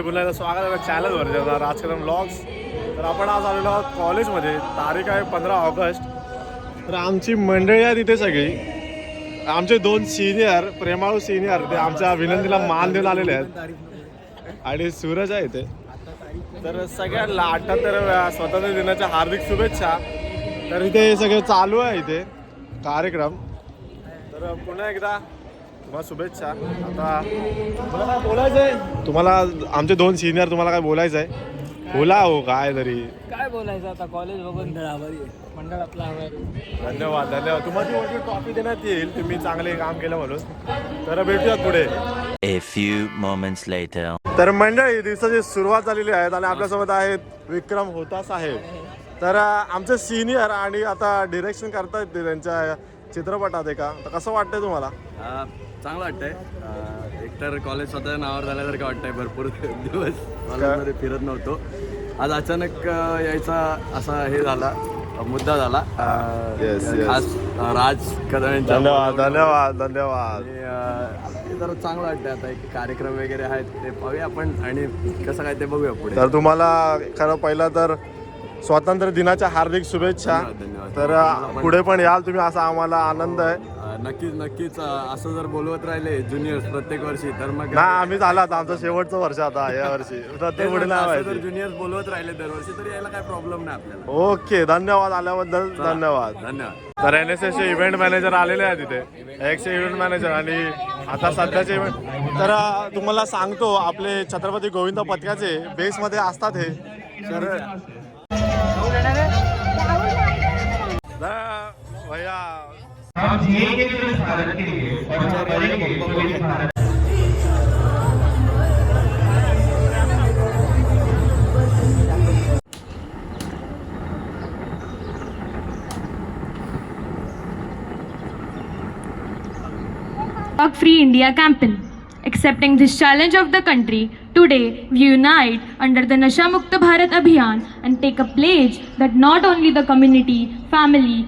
मंडळी पुन्हा स्वागत आहे चॅनलवर जेव्हा राजकारण ब्लॉग्स तर आपण आज आलेलो आहोत कॉलेजमध्ये तारीख आहे पंधरा ऑगस्ट. तर आमची मंडळी आहे तिथे सगळी. आमचे दोन सिनियर प्रेमाळू सिनियर ते आमच्या विनंतीला मान देऊन आलेले आहेत. आणि सूरज आहे इथे. तर सगळ्यांना अठ्ठ्याहत्तर स्वातंत्र्य दिनाच्या हार्दिक शुभेच्छा. तर इथे सगळे चालू आहे इथे. कार्यक्रम. तर पुन्हा एकदा तुम्हाला शुभेच्छा. आता तुम्हाला काय बोलायचं आहे तुम्हाला आमचे दोन सिनियर तुम्हाला काय बोलायचं आहे बोला हो काय तरी. काय बोलायचं आता? कॉलेज बघून मंडळ आपला हवं धन्यवाद धन्यवाद. तुम्हाला मोठी ट्रॉफी देण्यात येईल तुम्ही चांगले काम केलं म्हणून. तर भेटूयात पुढे. A few moments later. तर मंडळी दिवसाची सुरुवात झालेली आहे आणि आपल्यासोबत आहेत विक्रम होता साहेब. तर आमचे सिनियर आणि आता डिरेक्शन करतायत ते त्यांच्या चित्रपटात आहे का तर कसं वाटतंय तुम्हाला? चांगलं वाटतंय. एकतर कॉलेज स्वतः नावावर झाल्यासारखं वाटतंय भरपूर दिवस कॉलेजमध्ये फिरत नव्हतो. आज अचानक यायचा असा हे झाला मुद्दा झाला. खास राज कदम धन्यवाद धन्यवाद धन्यवाद. जरा चांगलं वाटतंय आता एक कार्यक्रम वगैरे आहेत ते पाहूया आपण आणि कसं काय ते बघूया पुढे. तर तुम्हाला खरं पहिलं तर स्वातंत्र्य दिनाच्या हार्दिक शुभेच्छा. तर पुढे पण याल तुम्ही असा आम्हाला आनंद आहे. नक्कीच नक्कीच असं जर बोलवत राहिले ज्युनियर्स प्रत्येक वर्षी तर मग ना आम्ही झाला आता आमचं शेवटचं वर्ष आता या वर्षी. प्रत्येक पुढे जर आहे ज्युनियर्स बोलवत राहिले दरवर्षी तर यायला काय प्रॉब्लेम नाही आपल्याला. ओके धन्यवाद आल्याबद्दल धन्यवाद. धन्यवाद. तर एन एस एसचे इव्हेंट मॅनेजर आलेले आहेत तिथे एक्सचे इव्हेंट मॅनेजर आणि आता सध्याचे इव्हेंट तर तुम्हाला सांगतो आपले छत्रपती गोविंद पथकाचे बेसमध्ये असतात हे. तर भैया हम जिएंगे तो इस भारत के लिए और हम मरेंगे तो इस Bharat Dog Free India campaign. Accepting this challenge of the country, today we unite under the Nasha Mukta Bharat Abhiyan and take a pledge that not only the community, family,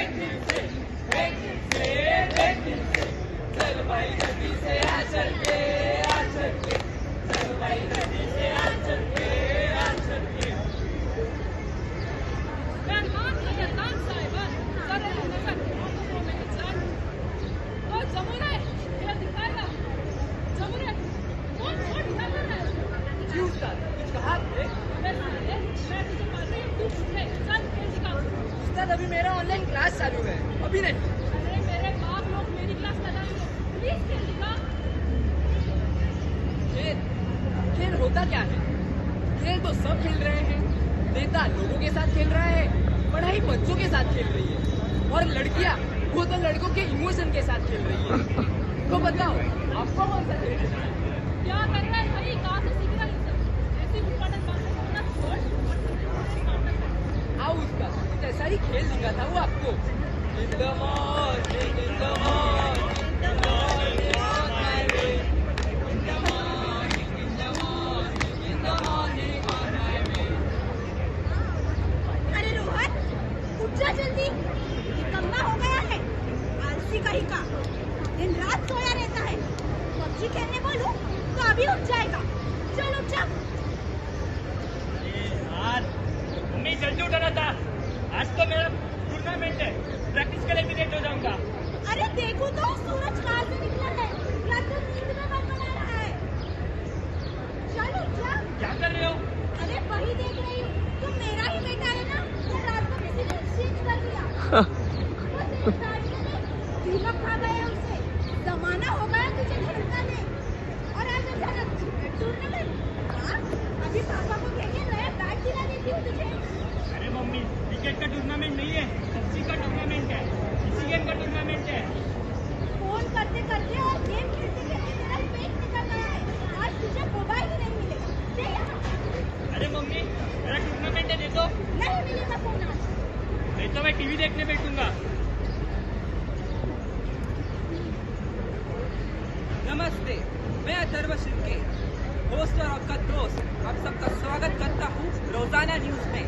नेता लोगों के साथ खेल रहा है पढ़ाई बच्चों के साथ खेल रही है और लड़कियाँ वो तो लड़कों के इमोशन के साथ खेल रही है। तो बताओ आपको कौन सा खेल क्या कर रहा है भाई कहाँ से सीख रहा है आओ उसका ही खेल दिखा था वो आपको। जा जल्दी? निकम्मा हो गया है। आलसी कहीं का? दिन रात सोया रहता है। पबजी खेलने बोलूँ तो अभी उठ जाएगा। चल उठ जा। मैं जल्दी उठा रहा था। आज तो मेरा टूर्नामेंट है। प्रैक्टिस के लिए भी लेट हो जाऊँगा। अरे देखो तो सूरज काल से निकला है। रात को नींद में मन बना रहा है। चल उठ क्या कर रहे हो? अरे वही देख रही हूँ तुम मेरा ही बेटा है ना तो रात को किसी ने एक्सचेंज कर दिया वो तेरी गाड़ी में तिलक खा गए उसे जमाना हो गया तुझे खेलना नहीं और आज अचानक टूर्नामेंट हाँ अभी पापा को कह के नया बैट दिला देती हूँ तुझे अरे मम्मी क्रिकेट का टूर्नामेंट नहीं है पबजी का टूर्नामेंट है इसी गेम का टूर्नामेंट है फ़ोन करते करते और गेम खेलते खेलते तेरा पेट निकल गया है आज तुझे मोबाइल ही नहीं मिलेगा दे यहाँ अरे मम्मी मेरा टूर्नामेंट दे दो नहीं मिलेगा फ़ोन आज नहीं तो मैं टीवी देखने बैठूँगा नमस्ते मैं अथर्व शिर्के होस्ट और आपका दोस्त आप सबका स्वागत करता हूँ रोज़ाना न्यूज़ में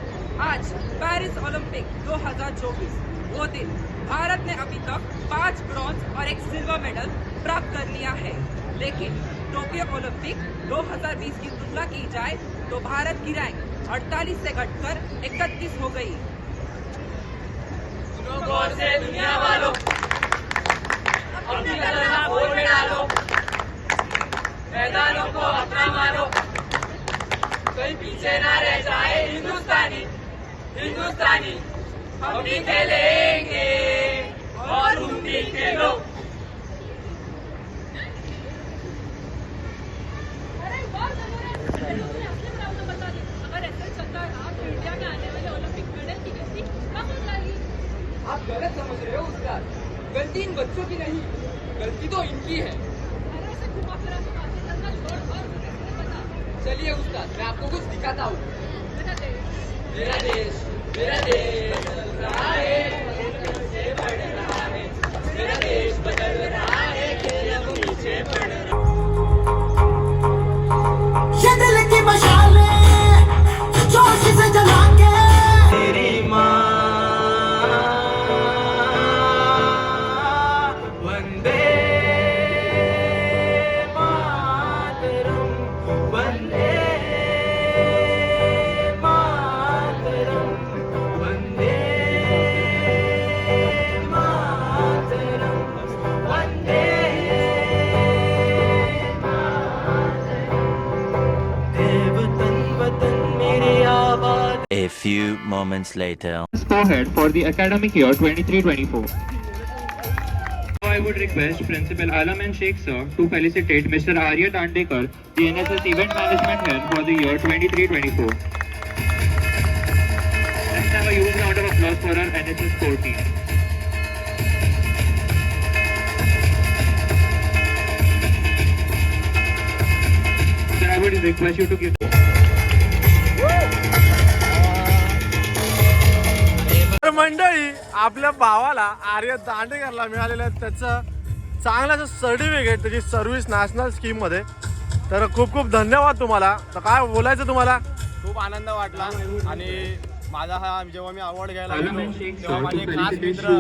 आज पेरिस ओलंपिक 2024 वो दिन भारत ने अभी तक पाँच ब्रॉन्ज और एक सिल्वर मेडल प्राप्त कर लिया है। लेकिन टोक्यो ओलंपिक 2020 की तुलना की जाए तो भारत की रैंक 48 से घटकर 31 हो गई। से दुनिया वालों। अपनी कलना बोल में डालो। मैदानों को अपना मानो। कहीं पीछे ना रह जाए हिंदुस्तानी। हिंदुस्तानी, हम भी खेलेंगे और तुम भी खेलो अरे बहुत ज़रूरत है मैंने अपने ग्राउंड में बता दिया अगर ऐसा चलता रहा तो इंडिया में आने वाले ओलंपिक मेडल की गिनती कम हो जाएगी गलत समझ रहे हो उसका। गलती इन बच्चों की नहीं, गलती तो इनकी है। चलिए उस्ताद मैं आपको कुछ दिखाता हूँ। मेरा देश मेरा देश बदल है है। मेरा देश बदल रहा है रहा ये few moments later. Forehead for the academic year 23-24. I would request Principal Alaman Sheikh sir to felicitate Mr. Arya Dandekar, the NSS Event Management Head for the year 23-24. Let's have a huge round of applause for our NSS core team. Sir, I would request you to give मंडळी आपल्या भावाला आर्य दांडेकरला मिळालेलं आहे. त्याचं चांगलं असं certificate त्याची service national स्कीममध्ये तर खूप खूप धन्यवाद तुम्हाला. तर काय बोलायचं तुम्हाला? खूप आनंद वाटला. आणि माझा हा जेव्हा मी अवॉर्ड घ्यायला गेलो तेव्हा माझे खास मित्र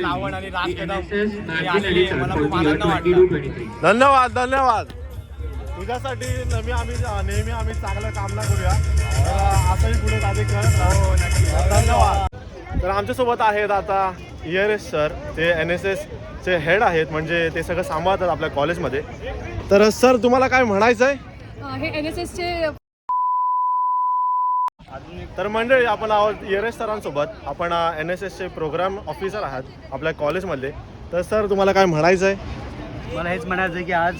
रावण आणि राज कदम हे आलेले. मला खूप आनंद वाटला. 22-23. धन्यवाद धन्यवाद. तुझ्यासाठी नेहमी आम्ही नेहमी आम्ही चांगलं कामना करूया. असंही पुढे आधी करत राहू धन्यवाद तर आमच्यासोबत आहेत आता इयर एस सर. ते एन एस एसचे हेड आहेत म्हणजे ते सगळं सांभाळतात आपल्या कॉलेजमध्ये तर सर तुम्हाला काय म्हणायचं आहे? हे एन एस एसचे तर मंडळी आपण आहोत इयर एस सरांसोबत. आपण एन एस एसचे प्रोग्राम ऑफिसर आहात आपल्या कॉलेजमधले तर सर तुम्हाला काय म्हणायचं आहे? मला हेच म्हणायचं आहे की आज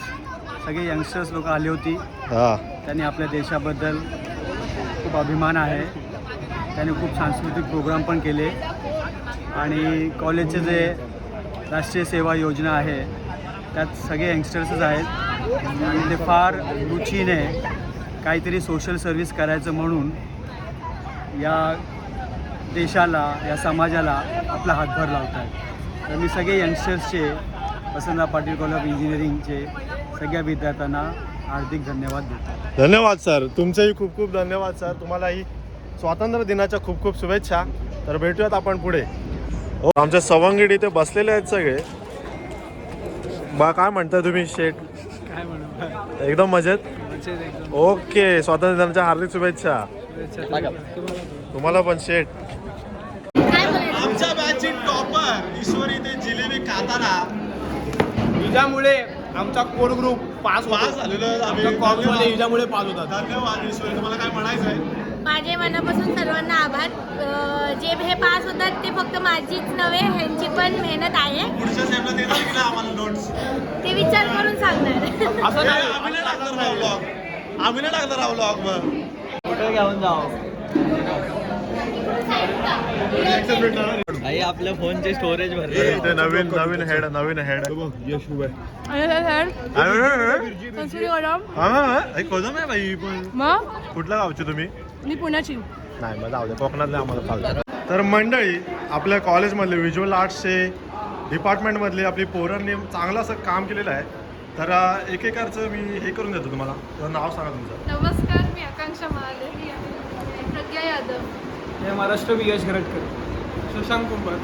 सगळे यंगस्टर्स लोक आली होती. हां. त्यांनी आपल्या देशाबद्दल खूप अभिमान आहे. त्यांनी खूप सांस्कृतिक प्रोग्राम पण केले. आणि कॉलेजचे जे राष्ट्रीय सेवा योजना आहे त्यात सगळे यंगस्टर्सच आहेत. आणि ते फार रुचीने काहीतरी सोशल सर्व्हिस करायचं म्हणून या देशाला या समाजाला आपला हातभार लावत आहेत तर मी सगळे यंगस्टर्सचे वसंतराव पाटील कॉलेज ऑफ इंजिनिअरिंगचे सगळ्या विद्यार्थ्यांना हार्दिक धन्यवाद देतो. धन्यवाद सर. तुमचेही खूप खूप धन्यवाद सर. तुम्हालाही स्वातंत्र्य दिनाच्या खूप खूप शुभेच्छा. तर भेटूयात आपण पुढे. हो आमच्या सवंगडी इथे बसलेले आहेत सगळे. बा काय म्हणताय तुम्ही शेठ? काय म्हणू? एकदम मजेत? ओके स्वातंत्र्य दिनाच्या हार्दिक शुभेच्छा. तुम्हाला. पण शेठ. आमच्या बॅचची टॉपर ईश्वरी ते जिलेबी खाताना. हिच्यामुळे आमचा कोर ग्रुप पास पास झालेलो आहे आम्ही. कॉलेजमध्ये पास होतात. धन्यवाद ईश्वरी. तुम्हाला काय म्हणायचं आहे माझे मनापासून सर्वांना आभार. जे हे पास होतात ते फक्त माझीच नव्हे ह्यांची पण मेहनत आहे. ते विचार करून सांगणार. असं नाही आम्ही नाही टाकणार vlog. आम्ही नाही टाकणार vlog मग. घेऊन जाऊ. आई आपल्या फोनचे स्टोरेज ते नवीन नवीन हेड नवीन हेड यश कोदम आहे बाई पण मग? कुठल्या गावची तुम्ही? मी पुण्याची. नाही मग जाऊ दे. कोकणातले आम्हाला चालतं तर मंडळी आपल्या कॉलेजमधले व्हिज्युअल आर्ट्सचे डिपार्टमेंटमधले आपली पोरांनी चांगलं असं काम केलेलं आहे. तर अं, एकेकारचं मी हे करून देतो तुम्हाला. तर नाव सांगा तुमचं. नमस्कार मी आकांक्षा महादेवी आहे. प्रज्ञा यादव. महाराष्ट्र वियश गरटकर शशांक कुंभार.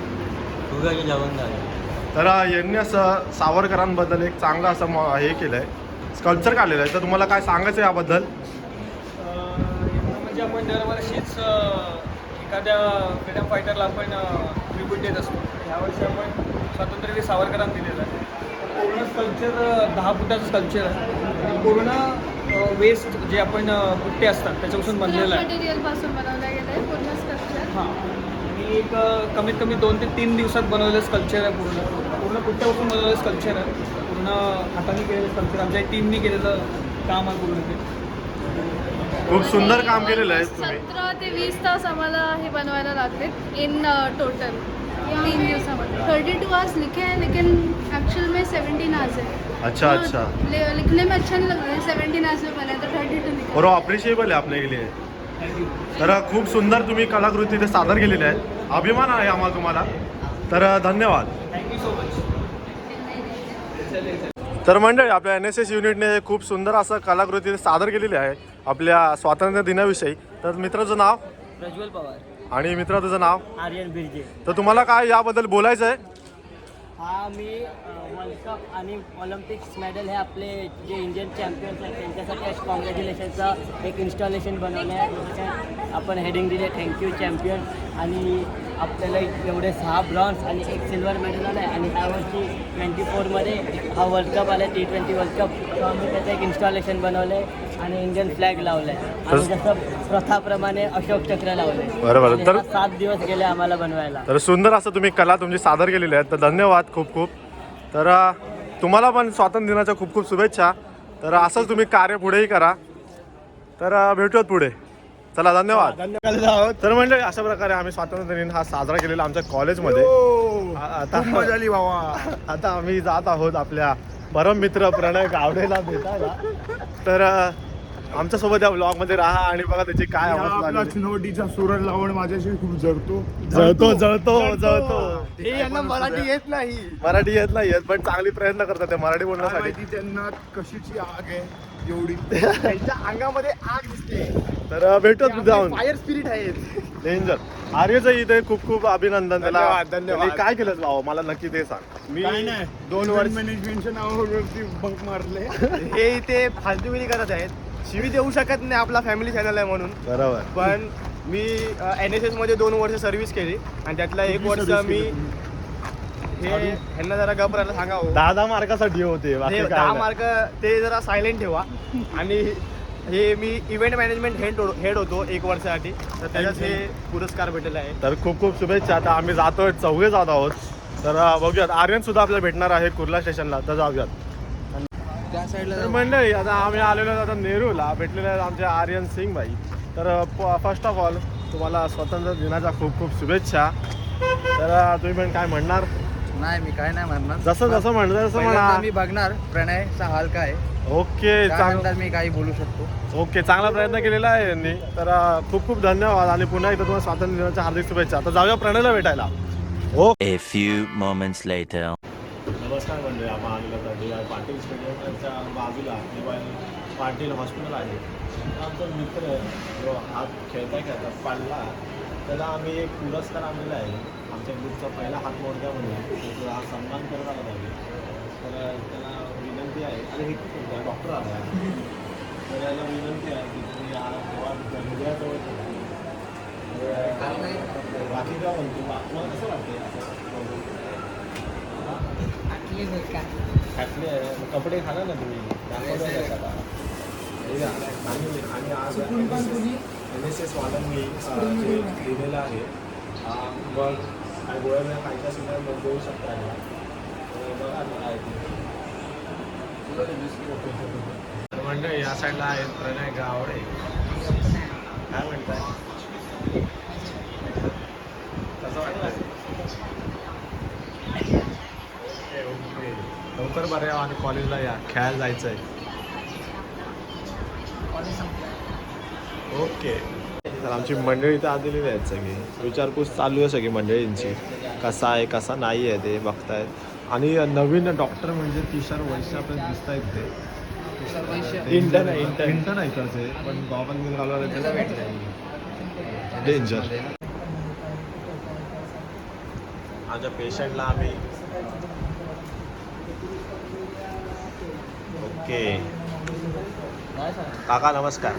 तर यांनी असं सावरकरांबद्दल एक चांगलं असं म- हे केलं आहे स्कल्पचर काढलेलं आहे. तर तुम्हाला काय सांगायचं आहे याबद्दल? म्हणजे आपण दरवर्षीच एखाद्या फ्रीडम फायटरला आपण ट्रिब्यूट देत असतो. यावर्षी आपण स्वातंत्र्यवीर सावरकरांना दिलेलं आहे. पूर्ण स्कल्पचर दहा फुटाचं स्कल्पचर आहे. पूर्ण वेस्ट जे आपण बुट्टे असतात त्याच्यापासून बनलेलं आहे. हां. आणि एक कमीत कमी दोन ते तीन दिवसात बनवलेलं स्कल्पचर आहे पूर्ण. पूर्ण बुट्ट्यापासून बनवलेलं स्कल्पचर आहे. पूर्ण हाताने केलेलं स्कल्पचर आमच्या टीमनी केलेलं काम आहे पूर्ण ते. खूप सुंदर काम केलेलं आहे तुम्ही. सतरा ते वीस तास आम्हाला हे बनवायला लागले इन टोटल तीन दिवसामध्ये. थर्टी टू आवर्स लिखे हैं लेकिन एक्चुअल में सेवेंटीन आवर्स है अच्छा. अच्छा लिखने में अच्छा नहीं लग रहा है सेवेंटीन आवर्स में बना है तो थर्टी टू लिखा. और अप्रिशिएबल आहे आपल्या लिए. तर खूप सुंदर तुम्ही कलाकृती इथे सादर केलेल्या आहेत. अभिमान आहे आम्हाला तुम्हाला. तर धन्यवाद. थँक्यू सो मच तर मंडळी आपल्या एन एस एस युनिटने खूप सुंदर असं कलाकृती सादर केलेली आहे. आपल्या स्वातंत्र्य दिनाविषयी. तर मित्राचं नाव? प्रज्वल पवार. आणि मित्र तुझं नाव? आर्यन बिर्जे. तर तुम्हाला काय याबद्दल बोलायचं आहे हा मी वर्ल्ड कप आणि ऑलिम्पिक्स मेडल हे आपले जे इंडियन चॅम्पियन्स आहेत त्यांच्यासाठी आज कॉंग्रॅच्युलेशनचं एक इन्स्टॉलेशन बनवलं आहे. त्याच्यात आपण हेडिंग दिले थँक्यू चॅम्पियन आणि आपल्याला एवढे सहा ब्रॉन्झ आणि एक सिल्वर मेडल आलं आहे. आणि ह्या वर्षी ट्वेंटी फोरमध्ये हा वर्ल्ड कप आला टी ट्वेंटी वर्ल्ड कप त्याचं एक इन्स्टॉलेशन बनवलं आहे. आणि इंडियन फ्लॅग लावलं आहे आणि जसं प्रथाप्रमाणे अशोक चक्र लावलं आहे बरोबर. आणि तर- हा सात दिवस गेले आम्हाला बनवायला. तर सुंदर असं तुम्ही कला तुमची सादर केलेली आहे. तर धन्यवाद खूप खूप. तर अ, तुम्हाला पण स्वातंत्र्य दिनाच्या खूप खूप शुभेच्छा. तर असंच तुम्ही कार्य पुढेही करा. तर अ, भेटूयात पुढे. चला धन्यवाद. तर म्हणजे अशा प्रकारे आम्ही स्वातंत्र्य दिन हा साजरा केलेला आमच्या कॉलेजमध्ये. आ- आता मजा आली बाबा. आता आम्ही जात आहोत आपल्या परम मित्र प्रणय गावडेला भेटायला. तर अ, आमच्यासोबत या ब्लॉगमध्ये राहा आणि बघा त्याची काय अवस्था झालेली. चिनवटीचा सुरण लावण माझ्याशी खूप जळतो. जळतो जळतो. जळतो हे यांना मराठी येत नाही. मराठी येत नाही येत पण चांगली प्रयत्न करतात ते मराठी काय बोलण्यासाठी. माहिती त्यांना कशीची आग आहे? एवढी. त्यांच्या अंगामध्ये आग दिसते. तर अ, भेटूयात जाऊन. फायर स्पिरिट आहेत. डेंजर आर्यचं इथे खूप खूप अभिनंदन त्याला. धन्यवाद, धन्यवाद. त्यांनी काय केलं भाऊ? मला नक्की ते सांग. मी दोन वर्ष मॅनेजमेंटच्या नावावरती बंक मारले. हे इथे फालतूगिरी करत आहेत. शिवी देऊ शकत नाही आपला फॅमिली चॅनल आहे म्हणून. बरोबर. पण मी एन एस एसमध्ये दोन वर्ष सर्व्हिस केली. आणि त्यातला एक वर्ष मी हे ह्यांना जरा गप राहायला सांगावं दहा दहा मार्कासाठी होते बाकी हे काय दहा नाही. मार्क ते जरा सायलेंट ठेवा. आणि हे मी इव्हेंट मॅनेजमेंट हेड हेड होतो एक वर्षासाठी. तर त्याच्यात हे पुरस्कार भेटलेला आहे तर खूप खूप शुभेच्छा. आता आम्ही जातोय चौघे जात आहोत. तर अ, बघूयात. आर्यन सुद्धा आपल्याला भेटणार आहे कुर्ला स्टेशनला. तर जाऊयात. त्या साईडला तर मंडळी आता आम्ही आलेलो आहोत आता नेरूला. भेटलेले आहेत आमचे आर्यन सिंग भाई. तर फर्स्ट ऑफ ऑल तुम्हाला स्वातंत्र्य दिनाच्या खूप खूप शुभेच्छा. तर अ, तुम्ही पण काय म्हणणार? नाही मी काय नाही म्हणणार. जसं जसं म्हणतं तसं म्हणा. मी बघणार प्रणयचा हाल काय ओके चांगलं त्यानंतर मी काही बोलू शकतो. ओके चांगला प्रयत्न केलेला आहे यांनी. तर अ, खूप खूप धन्यवाद आणि पुन्हा एकदा तुम्हाला स्वातंत्र्य दिनाच्या हार्दिक शुभेच्छा. आता जाऊया प्रणयला भेटायला. ओ A few moments later. नमस्कार म्हणजे आपण आलेलो डी वाय पाटील स्टेडियमच्या बाजूला वाय पाटील हॉस्पिटल आहे. आमचा मित्र जो हात खेळता खेळता पडला. त्याला आम्ही एक पुरस्कार आणलेला आहे. आमच्या ग्रुपचा पहिला हात मोडका म्हणून त्याचा हा सन्मान करत आला पाहिजे. तर त्याला विनंती आहे. आणि हे डॉक्टर आला आहे. तर याला विनंती आहे की तुम्ही हा हृदयाजवळ बाकी काय म्हणतो तुम्हाला कसं वाटतं असं घातले आहे मग कपडे घाला ना तुम्ही. हे. आणि आणि आज एन एस एस वाल्यांनी अं, जे लिहिलेलं आहे. अं, मग आणि गोळ्या खायच्या सुद्धा मग देऊ शकता तर बघा तर मंडळी या साईडला आहेत प्रणय गावडे. काय म्हणताय? कसं वाटतंय? Okay, okay. लवकर बरं या आणि कॉलेजला या. खेळायला जायचं आहे ओके. तर आमची मंडळी तर आलेली आहेत सगळी. विचारपूस चालू आहे सगळी मंडळींची. कसा आहे कसा नाही आहे ते बघतायत. आणि नवीन डॉक्टर म्हणजे तुषार वैश्य आपल्याला दिसत आहेत ते. इंटर्न इंटर्न इंटर्न आहे. इकडचे पण गॉगल घालवलं डेंजर आमच्या पेशंटला आम्ही ओके काका नमस्कार.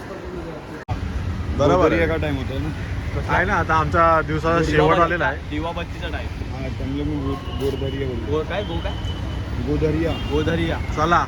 बरोबर आहे. टाइम होतो ना. आहे ना आता आमचा दिवसाचा शेवट आलेला आहे. दिवाबत्तीचा टाइम हा त्यांना मी गोरधरिया बोलतो. काय? गो काय? गोधरिया गोधरिया चला.